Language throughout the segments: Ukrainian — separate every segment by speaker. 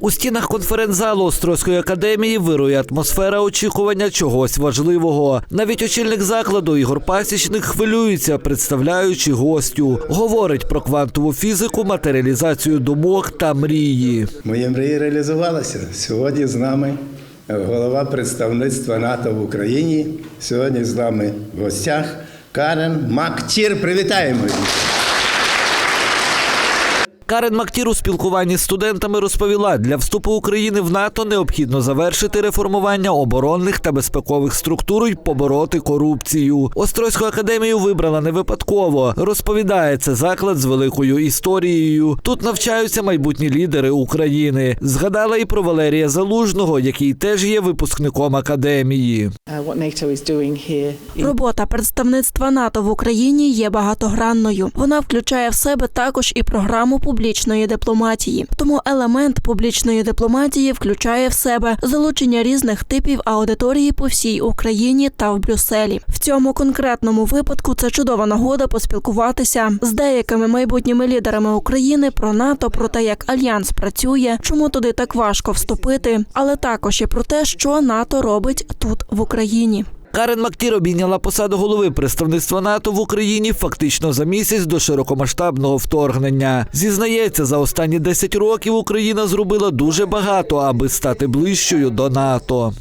Speaker 1: У стінах конференц-залу Острозької академії вирує атмосфера очікування чогось важливого. Навіть очільник закладу Ігор Пасічник хвилюється, представляючи гостю. Говорить про квантову фізику, матеріалізацію думок та мрії.
Speaker 2: Моя мрія реалізувалася. Сьогодні з нами голова представництва НАТО в Україні. Сьогодні з нами в гостях Карен Мактір. Привітаємо.
Speaker 1: Карен Мактір у спілкуванні з студентами розповіла, для вступу України в НАТО необхідно завершити реформування оборонних та безпекових структур і побороти корупцію. Острозьку академію вибрала не випадково. Розповідає, це заклад з великою історією. Тут навчаються майбутні лідери України. Згадала і про Валерія Залужного, який теж є випускником академії.
Speaker 3: uh,
Speaker 4: Робота представництва НАТО в Україні є багатогранною. Вона включає в себе також і програму публічної дипломатії. Тому елемент публічної дипломатії включає в себе залучення різних типів аудиторії по всій Україні та в Брюсселі. В цьому конкретному випадку це чудова нагода поспілкуватися з деякими майбутніми лідерами України про НАТО, про те, як альянс працює, чому туди так важко вступити, але також і про те, що НАТО робить тут в Україні.
Speaker 1: Карен Мактір обійняла посаду голови представництва НАТО в Україні фактично за місяць до широкомасштабного вторгнення. Зізнається, за останні 10 років Україна зробила дуже багато, аби стати ближчою до НАТО.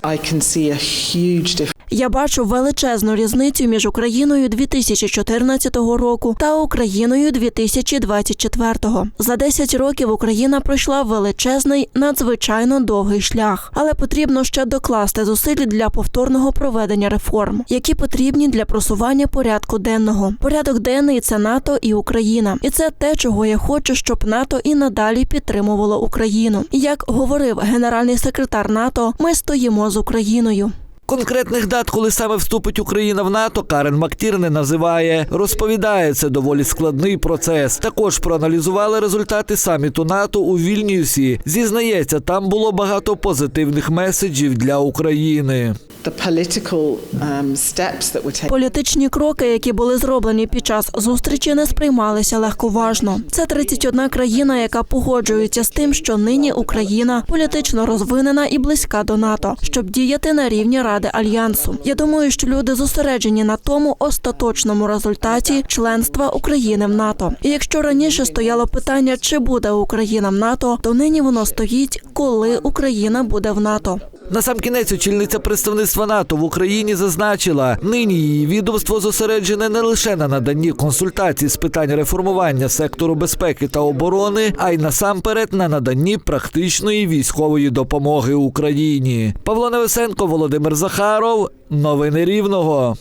Speaker 4: Я бачу величезну різницю між Україною 2014 року та Україною 2024. За 10 років Україна пройшла величезний, надзвичайно довгий шлях, але потрібно ще докласти зусиль для повторного проведення реформ, які потрібні для просування порядку денного. Порядок денний це НАТО і Україна, і це те, чого я хочу, щоб НАТО і надалі підтримувало Україну. Як говорив генеральний секретар НАТО, ми стоїмо з Україною.
Speaker 1: Конкретних дат, коли саме вступить Україна в НАТО, Карен Мактір не називає. Розповідає, це доволі складний процес. Також проаналізували результати саміту НАТО у Вільнюсі. Зізнається, там було багато позитивних меседжів для України.
Speaker 3: Um.
Speaker 4: Політичні кроки, які були зроблені під час зустрічі, не сприймалися легковажно. Це 31 країна, яка погоджується з тим, що нині Україна політично розвинена і близька до НАТО, щоб діяти на рівні Ради Альянсу. Я думаю, що люди зосереджені на тому остаточному результаті членства України в НАТО. І якщо раніше стояло питання, чи буде Україна в НАТО, то нині воно стоїть, коли Україна буде в НАТО.
Speaker 1: Насамкінець очільниця представництва НАТО в Україні зазначила, нині її відомство зосереджене не лише на наданні консультацій з питань реформування сектору безпеки та оборони, а й насамперед на наданні практичної військової допомоги Україні. Павло Невесенко, Володимир Захаров, новини Рівного.